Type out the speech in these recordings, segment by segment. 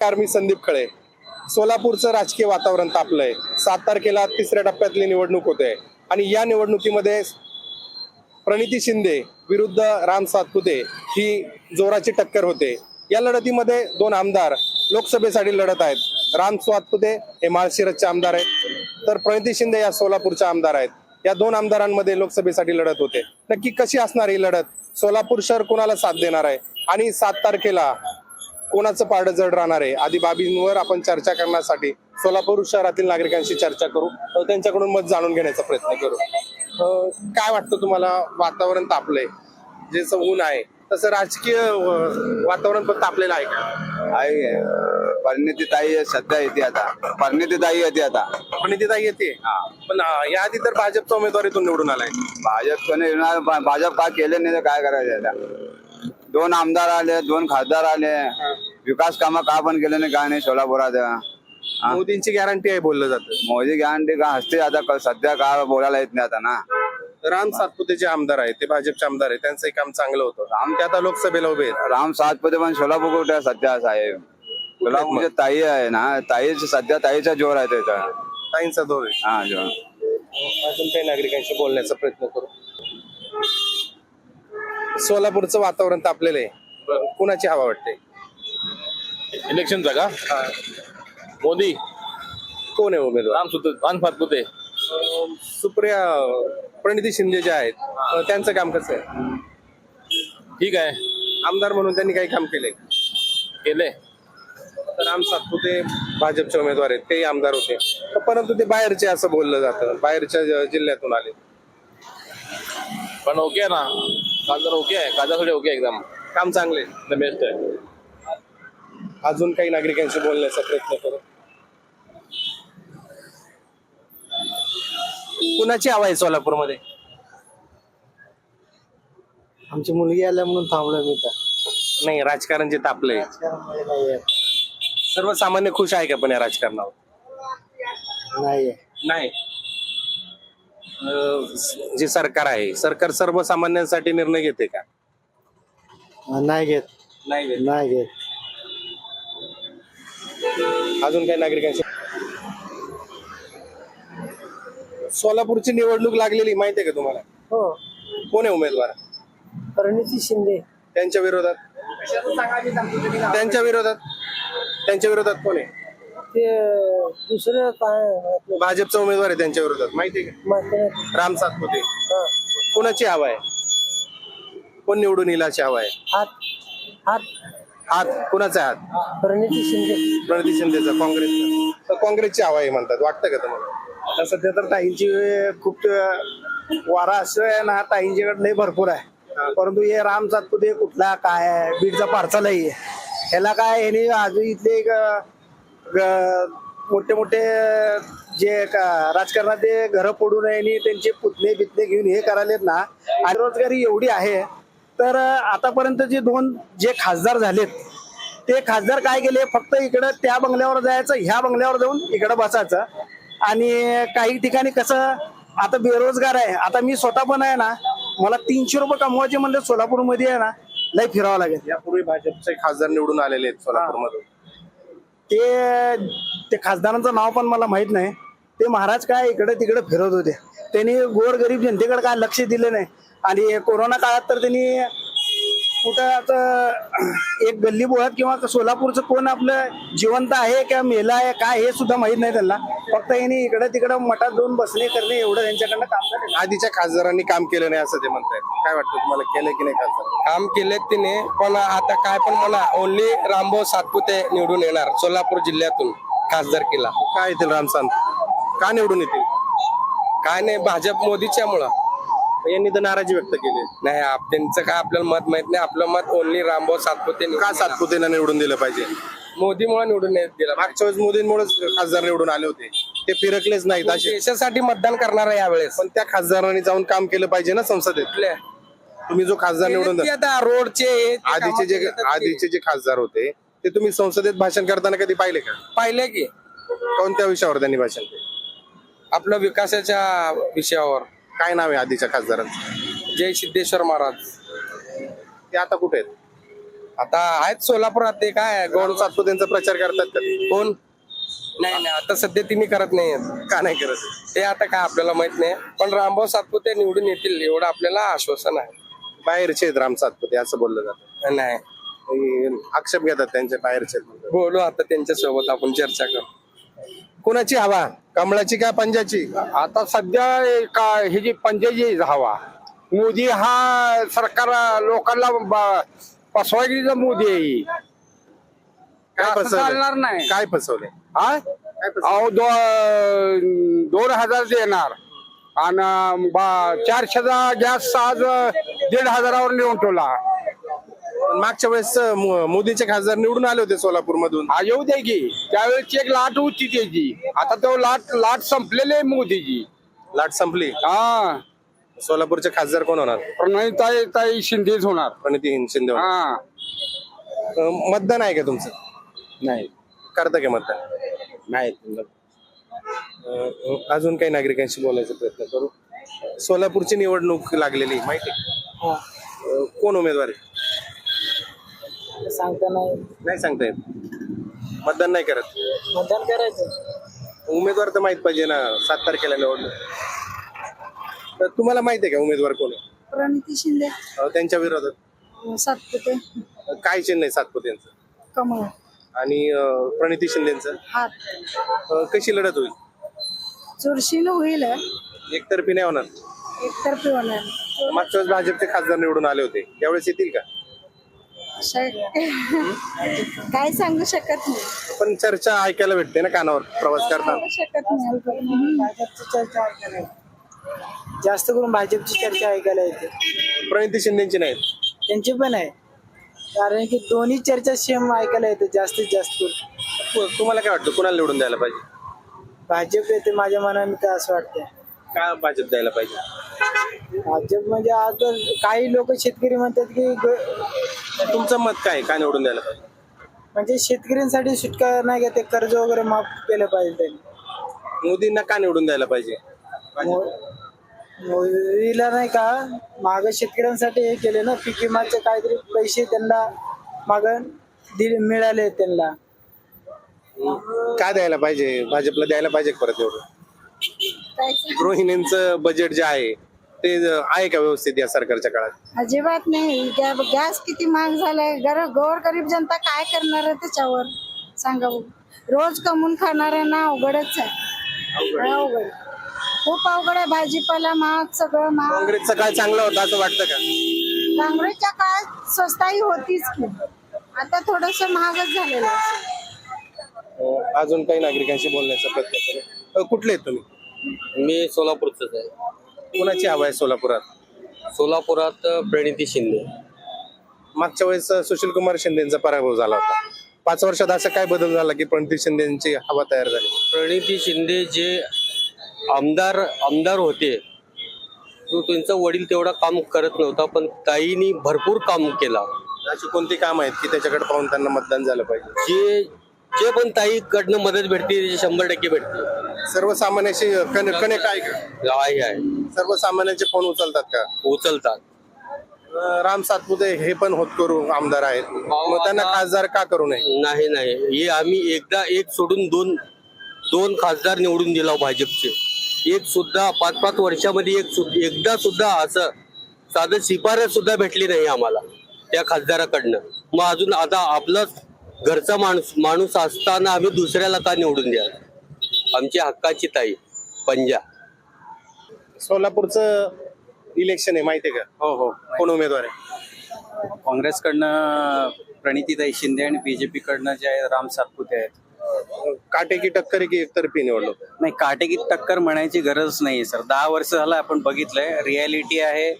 Car मी संदीप खळे. सोलापूरचं राजकीय वातावरण तापलंय. सात तारखेला तिसऱ्या टप्प्यातली निवडणूक होते. आणि या निवडणुकीमध्ये प्रणिती शिंदे विरुद्ध राम सातपुते ही जोराची टक्कर होते. या लढतीमध्ये दोन आमदार लोकसभेसाठी लढत आहेत. राम सातपुते हे माळशिरसचे आमदार आहेत. तर प्रणिती शिंदे या सोलापूरच्या आमदार आहेत. या दोन आमदारांमध्ये लोकसभेसाठी लढत होते. नक्की कशी असणार ही लढत? सोलापूर शहर कोणाला साथ देणार आहे? आणि सात तारखेला कोणाचं पारडं जड राहणार आहे? आदी बाबींवर आपण चर्चा करण्यासाठी सोलापूर शहरातील नागरिकांशी चर्चा करू. त्यांच्याकडून मत जाणून घेण्याचा प्रयत्न करू. काय वाटतं तुम्हाला? वातावरण तापलंय. जसं ऊन आहे तसं राजकीय वातावरण पण तापलेलं आहे का? आहे. परिणिती ताई सध्या येते आता. परिणिती ताई येते आता. पण तिथे येते पण अ, याआधी तर भाजपचा उमेदवारीतून निवडून आलाय. भाजपने भाजप काय केले नाही तर काय करायचं आता? दोन आमदार आले दोन खासदार आले. विकास कामं का पण केले नाही काय नाही सोलापुरात. मोदींची गॅरंटी आहे बोललं जातं. मोदी गॅरंटी का हसते आता क- सध्या काय बोलायला येत नाही आता ना. राम सातपुते जे आमदार आहेत ते भाजपचे आमदार आहेत त्यांचंही काम चांगलं होतं. आमच्या आता लोकसभेला उभे आहेत. राम सातपते पण सोलापूर कुठे आहे सध्या साहेब? सोलापूरचे ताई आहे ना ताईच सध्या ताईचा जोर आहे त्याचा ताईंचा दौर आहे. हा जोर. अजून काही नागरिकांशी बोलण्याचा प्रयत्न करू. सोलापूरचं वातावरण तापलेलं आहे. कुणाची हवा वाटते? इलेक्शनचा का? मोदी. कोण आहे उमेदवार? राम सुत राम सातपुते. अं, सुप्रिया प्रणिती शिंदे जे आहेत अं, त्यांचं काम कसं आहे? ठीक आहे. आमदार म्हणून त्यांनी काही काम केले केले तर राम सातपुते भाजपचे उमेदवार आहेत तेही आमदार होते. परंतु ते बाहेरचे असं बोललं जातं. बाहेरच्या ज- जिल्ह्यातून आले. पण ओके ना. खासदार ओके आहे. खासदारसाठी ओके आहे एकदम. काम चांगले. द बेस्ट आहे. अजून काही नागरिकांशी बोलण्याचा प्रयत्न करू. कुणाची हवा आहे सोलापूरमध्ये? आमची मुलगी आल्या म्हणून थांबलो मी तर नाही राजकारण जे तापलंय नाहीये सर्वसामान्य खुश आहे का पण या राजकारणावर? नाहीये नाही. अं, जे सरकार आहे सरकार सर्वसामान्यांसाठी निर्णय घेते का? नाही घेत. नाही घेत. नाही घेत. अजून काही नागरिकांशी? सोलापूरची निवडणूक लागलेली माहिती आहे का तुम्हाला? हो. कोण आहे उमेदवार? परिणिती शिंदे. त्यांच्या विरोधात? त्यांच्या विरोधात? त्यांच्या विरोधात कोण आहे? ते दुसरं काय आपलं भाजपचा उमेदवार आहे त्यांच्या विरोधात माहिती आहे माहिती नाही. का राम सातपुते. हा. कोणाची हवा आहे? कोण निवडून येईल अशी हवा आहे? हात. हात. हात. कोणाचा आहे हात परिणिती शिंदे. प्रणिती शिंदेचा काँग्रेसचा. तर काँग्रेसची हवा आहे म्हणतात वाटतं का तुम्हाला? आता सध्या तर ताईंची खूप वारा असं आहे ना ताईंच्याकडे लय भरपूर आहे. परंतु हे राम सातपुते कुठला काय आहे? बीडचा पार्सल आहे. ह्याला काय ह्याने आजू इथले एक, मोठे मोठे जे का- राजकारणाचे पडू नये आणि त्यांचे पुतणे बितणे घेऊन हे करायलेत ना बेरोजगारी एवढी आहे तर आतापर्यंत जे दोन जे खासदार झालेत ते खासदार काय केले? फक्त इकडं त्या बंगल्यावर जायचं ह्या बंगल्यावर जाऊन इकडं बसायचं. आणि काही ठिकाणी कसं आता बेरोजगार आहे आता मी स्वतः पण आहे ना मला तीनशे रुपये कमवायचे म्हणलं सोलापूरमध्ये आहे ना लय फिरावं लागेल. यापूर्वी भाजपचे खासदार निवडून आलेले आहेत सोलापूरमध्ये ते ते खासदारांचं नाव पण मला माहीत नाही. ते महाराज काय इकडे तिकडे फिरत होते. त्यांनी गोरगरीब जनतेकडे काय लक्ष दिलं नाही. आणि कोरोना काळात तर त्यांनी कुठं आता एक गल्ली बोळात किंवा सोलापूरचं कोण आपलं जिवंत आहे किंवा मेला आहे काय हे सुद्धा माहीत नाही त्यांना. फक्त यांनी इकडे तिकडे मठात जाऊन बसणे करणे एवढं त्यांच्याकडनं काम झालं आधीच्या खासदारांनी काम केलं नाही असं ते म्हणतायत. काय वाटतं तुम्हाला केलं की नाही खासदार? काम केले तिने पण आता काय पण म्हणा ओनली रामभाऊ सातपुते निवडून येणार सोलापूर जिल्ह्यातून खासदार केला. काय येतील रामसांत का निवडून येतील? काय नाही भाजप मोदीच्या मुळे यांनी तर नाराजी व्यक्त केली. नाही आप- त्यांचं काय आपल्याला मत माहीत नाही आपलं मत ओनली रामभाऊ सातपुते निवडून का येणार. सातपुतेला निवडून दिलं पाहिजे? मोदीमुळे निवडून येत दिला मागच्या वेळेस मोदींमुळेच खासदार निवडून आले होते. ते फिरकलेच नाहीत असे. देशासाठी मतदान करणार आहे यावेळेस. पण त्या खासदारांनी जाऊन काम केलं पाहिजे ना संसदेत? तुम्ही जो खासदार निवडून आता रोडचे हे ते आधीचे कामं जे. आधीचे जे खासदार होते ते तुम्ही संसदेत भाषण करताना कधी पाहिले का? पाहिले की. कोणत्या विषयावर त्यांनी भाषण केलं? आपलं विकासाच्या विषयावर. काय नाव आहे आधीच्या खासदारांचं? जय सिद्धेश्वर महाराज. ते आता कुठे आहेत? आता आहेत सोलापुरात ते काय गौण गोड सातपुतेंचा प्रचार करतात का? कोण? नाही नाही आता सध्या तिने करत नाही का नाही करत? ते आता काय आपल्याला माहीत नाही. पण रामभाऊ सातपुते निवडून येतील एवढं आपल्याला आश्वासन आहे. बाहेरचे आहेत राम सातपुते असं बोललं जातं. नाही. आक्षेप घेतात त्यांचे बाहेरचे. आहेत. बोलू आता त्यांच्यासोबत आपण चर्चा करू. कोणाची हवा? कमळाची का पंजाची? आता सध्या का ही जी पंचायती हवा मोदी हा सरकार लोकांना ब- फसवायचा मोदी आहे. काय असं चालणार फसवले नाही. काय फसवले हा? अहो दो- दोन हजार देणार. आणि बा- चारशेचा गॅस आज दीड हजारावर नेऊन ठेवला. पण मागच्या वेळेस अं, मो- मोदीचे खासदार निवडून आले होते सोलापूर मधून हा येऊ दे की. त्यावेळेची एक लाट होती त्याची. आता तो लाट लाट संपलेली आहे मोदीची. लाट संपली? हा. सोलापूरचे खासदार कोण होणार? प्रणिताई ताई शिंदेच होणार. प्रणिती शिंदे होणार. हा. अं, मतदान आहे का तुमचं? नाही. करता का मतदान? नाही अं, अजून काही नागरिकांशी बोलायचा प्रयत्न करू. सोलापूरची निवडणूक लागलेली माहिती? आहे? हा. अं, कोण उमेदवार आहे? सांगता नाही. नाही सांगता येत. मतदान नाही करत? मतदान करायचं. उमेदवार तर माहीत पाहिजे ना सात तारखेला निवडणूक. तर तुम्हाला माहिती आहे का उमेदवार कोण आहे? प्रणिती शिंदे. अं, त्यांच्या विरोधात. सातपुते. अं, काय चिन्ह आहे सातपुतेंचं कमळ. आणि अं, प्रणिती शिंदेचं हात. अं, कशी लढत होईल? चुरशीनं होईल एकतर्फी नाही होणार. एकतर्फी होणार. मागच्या वेळेस भाजपचे खासदार निवडून आले होते. यावेळेस येतील का? काय सांगू शकत नाही. पण चर्चा ऐकायला भेटते ना कानावर प्रवास करताना. सांगू शकत नाही. जास्त करून भाजपची चर्चा ऐकायला येते. प्रणिती शिंदेची नाहीत. त्यांची पण आहे. कारण की दोन्ही चर्चा सेम ऐकायला येते जास्तीत जास्त करून. तु- तुम्हाला काय वाटतं? कुणाला निवडून द्यायला पाहिजे? भाजप येते माझ्या मनाने तर असं वाटतंय. का भाजप द्यायला पाहिजे? भाजप म्हणजे आता काही लोक शेतकरी म्हणतात की ग- तुमचं मत काय आहे? का निवडून द्यायला पाहिजे? म्हणजे शेतकऱ्यांसाठी सुटका नाही का? ते कर्ज वगैरे माफ केलं पाहिजे त्यांनी. मोदींना का निवडून द्यायला पाहिजे? मो- मोदीला नाही का माग शेतकऱ्यांसाठी हे केले ना पीक विमाचे काहीतरी पैसे त्यांना माग दिले मिळाले त्यांना. काय द्यायला पाहिजे? भाजपला द्यायला पाहिजे का परत सांगू? गृहिणींचं बजेट जे आहे ते आहे का व्यवस्थित या सरकारच्या काळात? अजिबात नाही. गॅ- गॅस किती महाग झालाय. गर गोर गरीब जनता काय करणार आहे त्याच्यावर? सांगा बघू. रोज कमवून खाणाऱ्यांना अवघडच आहे. अवघड. खूप अवघड आहे भाजीपाला महाग सगळं महाग काँग्रेसचं काय चांगलं होतं असं वाटतं का? काँग्रेसच्या काळात स्वस्ताही होतीच की. आता थोडस महागच झालेलं आहे. अं, अजून काही नागरिकांशी बोलण्याचा प्रयत्न करू? अं, कुठले आहेत तुम्ही? मी सोलापूरचंच आहे. कुणाची हवा आहे सोलापुरात? सोलापुरात प्रणिती शिंदे. मागच्या वेळेस सुशील कुमार शिंदेचा पराभव झाला होता. पाच वर्षात असा काय बदल झाला की प्रणिती शिंदेची हवा तयार झाली? प्रणिती शिंदे जे आमदार आमदार होते. तो त्यांचा वडील तेवढा काम करत नव्हता पण ताईनी भरपूर काम केला. अशी कोणती काम आहेत की त्याच्याकडे पाहून त्यांना मतदान झालं पाहिजे? जे जे पण ताईकडनं मदत भेटते त्याची शंभर टक्के भेटते. सर्वसामान्याशी कनेक्ट आहे का? आहे आहे. सर्वसामान्यांचे फोन उचलतात का? उचलतात. अं, राम सातपुते हे पण होतकरू आमदार आहेत. मग त्यांना आता- खासदार का करू नये? नाही नाही. हे आम्ही एकदा एक सोडून दोन दोन खासदार निवडून दिला भाजपचे. एक सुद्धा पाच पाच वर्षामध्ये एक सु- एकदा सुद्धा असं साधं शिफारस सुद्धा भेटली नाही आम्हाला त्या खासदाराकडनं. मग अजून आता आपला घरचा माणूस माणूस असताना आम्ही दुसऱ्याला का निवडून द्या आमची हक्काची ताई पंजा. सोलापूरचं इलेक्शन आहे माहितीये का? हो हो. कोण उमेदवार आहे? काँग्रेसकडनं प्रणितीताई शिंदे आणि बीजेपी कडनं जे आहे राम सातपुते आहेत. काटेकी टक्कर की एकतर्फी निवडणूक. नाही काटेकी टक्कर म्हणायची गरज नाही सर. दहा वर्ष झालं आपण बघितलंय रियालिटी आहे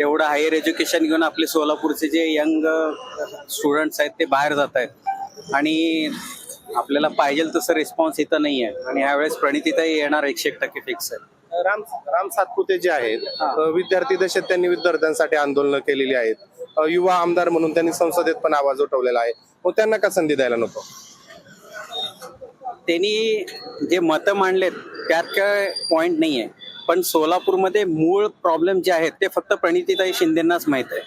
एवढं हायर एज्युकेशन घेऊन आपले सोलापूरचे जे यंग स्टुडंट्स आहेत ते बाहेर जात आहेत आणि आपल्याला पाहिजे तसं रिस्पॉन्स इथं नाही आहे आणि ह्यावेळेस प्रणितीताई येणार एकशे एक टक्के फिक्स आहे. राम राम सातपुते जे आहेत विद्यार्थी दशेत त्यांनी विद्यार्थ्यांसाठी आंदोलन केलेली आहेत. युवा आमदार म्हणून त्यांनी संसदेत पण आवाज उठवलेला आहे. मग त्यांना का संधी द्यायला नको? त्यांनी जे मतं मांडलेत त्यात काय पॉइंट नाही आहे पण सोलापूरमध्ये मूळ प्रॉब्लेम जे आहेत ते फक्त प्रणितीताई शिंदेनाच माहीत आहे.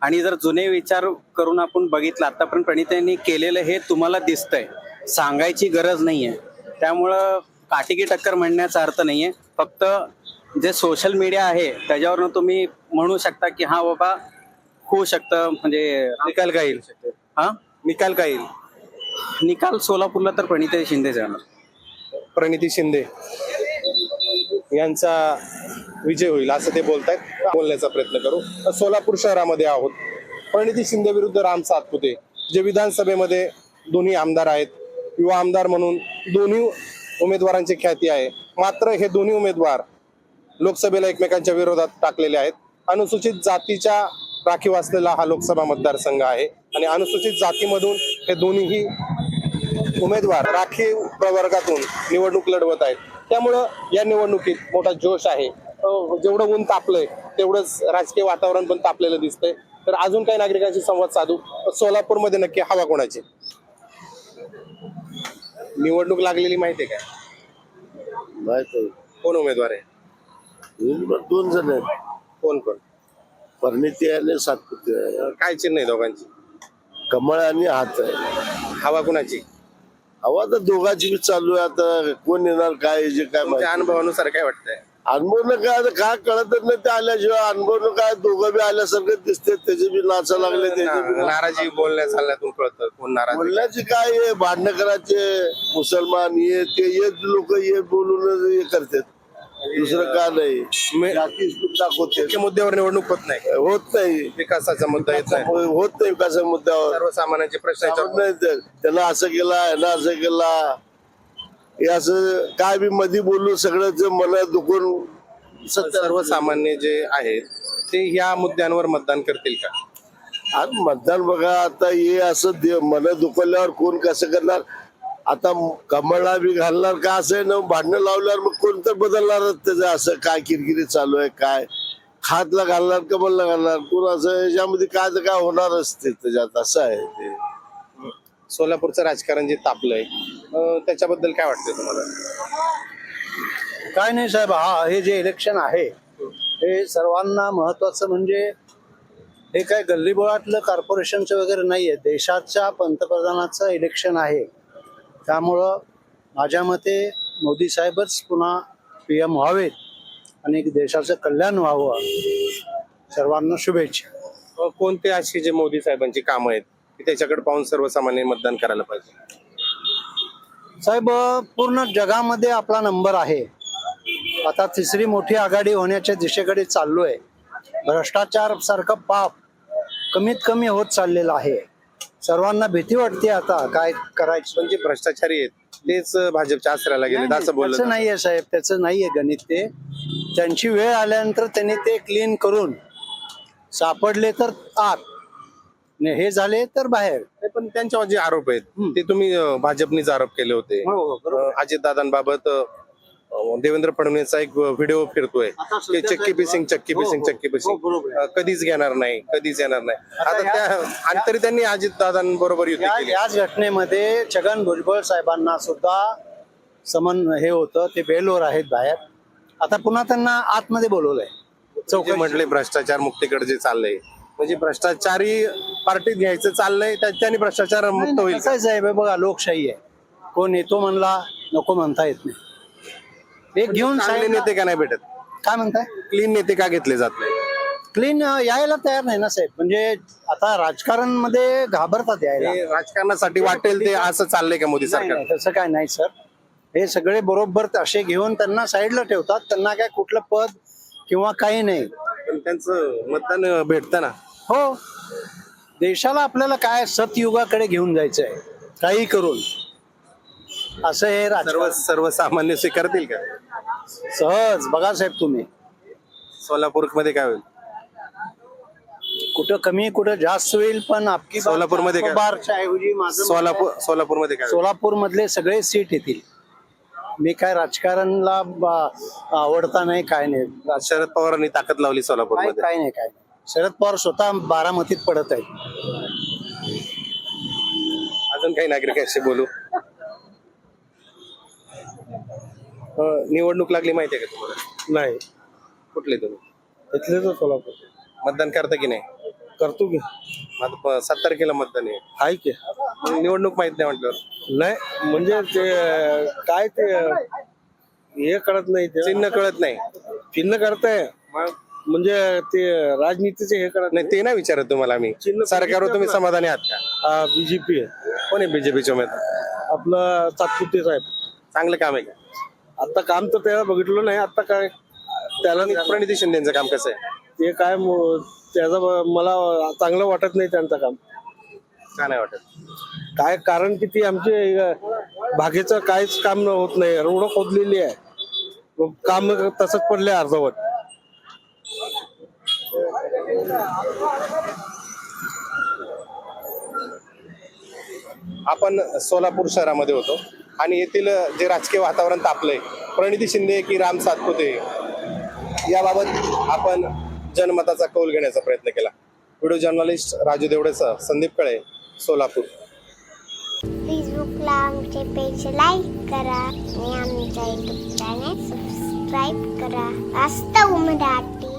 आणि जर जुने विचार करून आपण बघितलं आतापर्यंत प्रणितांनी केलेलं हे तुम्हाला दिसतंय. सांगायची गरज नाहीये. त्यामुळं काटिकी टक्कर म्हणण्याचा अर्थ नाहीये. फक्त जे सोशल मीडिया आहे त्याच्यावरनं तुम्ही म्हणू शकता की हा बाबा होऊ शकतं म्हणजे निकाल काय येईल? हा? निकाल काय येईल? निकाल सोलापूरला तर प्रणिता शिंदे जाणार. प्रणिती शिंदे यांचा विजय होईल असं ते बोलतायत. बोलण्याचा प्रयत्न करू. सोलापूर शहरामध्ये आहोत. प्रणिती शिंदे विरुद्ध राम सातपुते जे विधानसभेमध्ये दोन्ही आमदार आहेत युवा आमदार म्हणून दोन्ही उमेदवारांची ख्याती आहे. मात्र हे दोन्ही उमेदवार लोकसभेला एकमेकांच्या विरोधात टाकलेले आहेत. अनुसूचित जातीच्या राखीव असलेला हा लोकसभा मतदारसंघ आहे. आणि अनुसूचित जातीमधून हे दोन्हीही उमेदवार राखीव प्रवर्गातून निवडणूक लढवत आहेत. त्यामुळं या निवडणुकीत मोठा जोश आहे. जेवढं ऊन तापलंय तेवढंच राजकीय वातावरण पण तापलेलं दिसतंय. तर अजून काही नागरिकांशी संवाद साधू. सोलापूरमध्ये नक्की हवा कोणाची? निवडणूक लागलेली माहिती आहे का? माहीत कोण उमेदवार आहे? दोन जण आहेत. कोण कोण? परिणिती आणि सातपुते काय चिन्ह आहे दोघांची? कमळ आणि हात आहे. हवा कोणाची? हवा तर दोघांची बी चालू आहे. आता कोण येणार काय जे काय तुमच्या अनुभवानुसार काय वाटतंय? अनुभवनं काय आता काय कळतच नाही ते आल्याशिवाय. अनुभवनं काय दोघं बी आल्यासारखं दिसते त्याचे बी नाचा लागले त्याचे बी नाराजी बोलण्या चालण्यातून कळतं कोण नाराज आहे. बोलण्याचे काय आहे? भांडणं करायचे मुसलमान ये ते येत लोक ये बोलून हे करतात. दुसरं का नाही? दाखवते मुख्य मुद्द्यावर निवडणूक होत नाही. होत नाही. विकासाचा मुद्दा येत नाही. होत नाही विकासा मुद्द्यावर सर्वसामान्यांचे प्रश्न तर. त्यानं असं केला यानं असं केला. हे असं काय बी मधी बोलून सगळं मनात दुखून सत्य. सर्वसामान्य जे आहेत ते या मुद्द्यांवर मतदान करतील का? आज मतदान बघा आता हे असं दे- मन दुखवल्यावर कोण कसं करणार? आता कमळला बी घालणार का असं आहे ना? भांडणं लावल्यावर मग कोण तर बदलणारच त्याचं? असं काय किरकिरी चालू आहे काय? खातला घालणार कमलला घालणार? कोण असं? याच्यामध्ये काय तर काय होणारच ते त्याच्यात? असं आहे ते. सोलापूरचं राजकारण जे तापलंय अं, त्याच्याबद्दल काय वाटतंय तुम्हाला? काय नाही साहेब हा हे जे इलेक्शन आहे हे सर्वांना महत्वाचं म्हणजे हे काय गल्लीबोळातलं कॉर्पोरेशनचं वगैरे नाही आहे देशाच्या पंतप्रधानाचं इलेक्शन आहे. त्यामुळं माझ्या मते मोदी साहेबच पुन्हा पी एम व्हावेत आणि देशाचं कल्याण व्हावं. सर्वांना शुभेच्छा. कोणते अशी जे मोदी साहेबांची कामं आहेत की त्याच्याकडे पाहून सर्वसामान्य मतदान करायला पाहिजे? साहेब पूर्ण जगामध्ये आपला नंबर आहे. आता तिसरी मोठी आघाडी होण्याच्या दिशेकडे चाललोय. भ्रष्टाचार सारखं पाप कमीत कमी होत चाललेलं आहे. सर्वांना भीती वाटते आता काय करायचं पण जे भ्रष्टाचारी आहेत. तेच भाजपच्या आश्रयाला गेले असं बोललं नाहीये साहेब त्याचं नाहीये गणित ते. त्यांची वेळ आल्यानंतर त्यांनी ते क्लीन करून सापडले तर आत आणि हे झाले तर बाहेर. नाही, पण त्यांच्यावर जे आरोप आहेत ते तुम्ही अं, भाजपनीच आरोप केले होते. अजित दादांबाबत देवेंद्र फडणवीसचा एक व्हिडिओ फिरतोय की चक्की काय- पिसिंग चक्की हो, पिसिंग हो, चक्की हो, पिसिंग बरोबर. अं, कधीच घेणार नाही कधीच येणार नाही. आता त्या आणि तरी त्यांनी अजित दादांबरोबर याच घटनेमध्ये छगन भुजबळ साहेबांना सुद्धा समन हे होतं ते बेलवर आहेत बाहेर. आता पुन्हा त्यांना आतमध्ये बोलवलंय. जे चौकशी म्हटले भ्रष्टाचार मुक्तीकडे जे चाललंय. म्हणजे भ्रष्टाचारी पार्टीत घ्यायचं चाललंय त्या- त्यांनी भ्ष्टाचार नाही, मुक्त होईल आहे साहेब? हे बघा लोकशाही आहे. कोण येतो म्हणला नको म्हणता येत नाही. घेऊन चांगले साहेब नेते का नाही भेटत? काय म्हणताय? क्लीन नेते का घेतले जात नाही क्लीन यायला तयार नाही ना साहेब. म्हणजे आता राजकारणमध्ये घाबरतात यायला. हे राजकारणासाठी वाटेल ते असं चाललंय का मोदी नाही, सरकार? नाही, तसं काय नाही सर. हे सगळे बरोबर असे घेऊन त्यांना साईडला ठेवतात. त्यांना काय कुठलं पद किंवा काही नाही. पण त्यांचं मतदान भेटतं ना. हो. देशाला आपल्याला काय सतयुगाकडे घेऊन जायचं आहे काही करून. असं हे सर्व सर्वसामान्य स्वीकारतील का? सहज बघा साहेब तुम्ही. सोलापूरमध्ये काय होईल? कुठं कमी कुठं जास्त होईल पण आपकी सोलापूरमध्ये काय? बारच्या ऐवजी माझं आहे, सोलापूर सोलापूरमध्ये काय होईल? सोलापूर मधले सगळे सीट येतील. मी काय राजकारणला ब- आवडता नाही काय नाही. शरद पवारांनी ताकद लावली सोलापूर काय मध्ये काय नाही काय नाही. शरद पवार स्वतः बारामतीत पडत आहेत. अजून काही नागरिकांशी बोलू अं, निवडणूक लागली माहिती आहे का तुम्हाला? नाही. कुठले तुम्ही? इथले सोलापूर. मतदान करता की नाही? करतो की. आता प- सात तारखेला मतदान आहे. आहे की. मग निवडणूक माहीत नाही म्हटल्यावर? नाही म्हणजे ते काय ते हे कळत नाही ते. चिन्ह कळत नाही. चिन्ह करताय. म्हणजे ते राजनीतीचे हे करत नाही ते नाही विचारत तुम्हाला आम्ही. चिन्ह सरकारवर तुम्ही समाधानी आहात का? नाही बीजेपी कोण आहे बीजेपीचे उमेदवार? आपलं तात्पुते साहेब. चांगलं काम आहे का? आता काम तर त्याला बघितलं नाही. आता काय? त्याला प्रणिती शिंदेचं काम कसं आहे? ते काय म- त्याचं ब- मला चांगलं वाटत नाही त्यांचं काम. का नाही वाटत? काय कारण की ती आमचे अ, बागेचं काहीच काम होत नाही. रोड खोदलेली आहे. काम तसंच पडले अर्धवट. आपण सोलापूर शहरामध्ये होतो. आणि येथील जे राजकीय वातावरण तापलंय प्रणिती शिंदे की राम सातपुते याबाबत आपण जनमताचा कौल घेण्याचा प्रयत्न केला. व्हिडिओ जर्नलिस्ट राजू देवडेसह संदीप कळे सोलापूर. फेसबुकला आमचे पेज लाईक करा आणि आमच्या युट्यूब चॅनल सबस्क्राईब करा. वास्तव मराठी